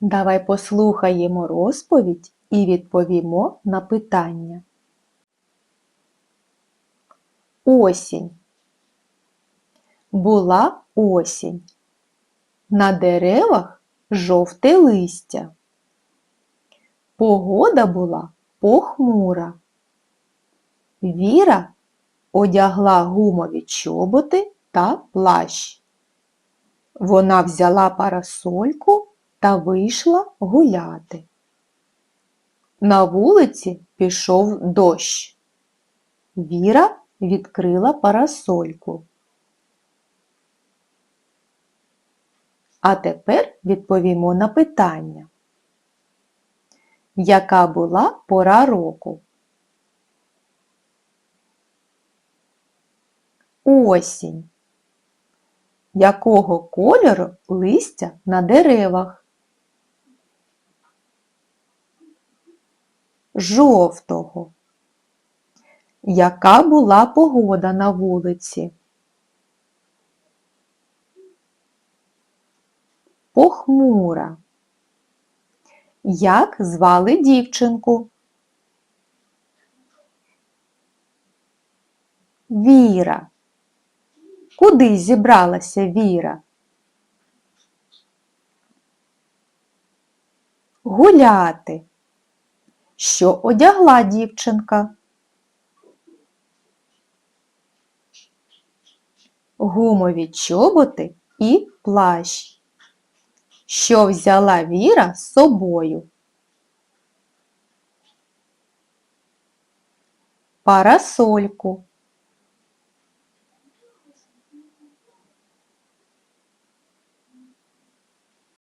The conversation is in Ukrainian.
Давай послухаємо розповідь і відповімо на питання. Осінь. Була осінь. На деревах жовте листя. Погода була похмура. Віра одягла гумові чоботи та плащ. Вона взяла парасольку та вийшла гуляти. На вулиці пішов дощ. Віра відкрила парасольку. А тепер відповімо на питання. Яка була пора року? Осінь. Якого кольору листя на деревах? Жовтого. Яка була погода на вулиці? Похмура. Як звали дівчинку? Віра. Куди зібралася Віра? Гуляти. Що одягла дівчинка? Гумові чоботи і плащ. Що взяла Віра з собою? Парасольку.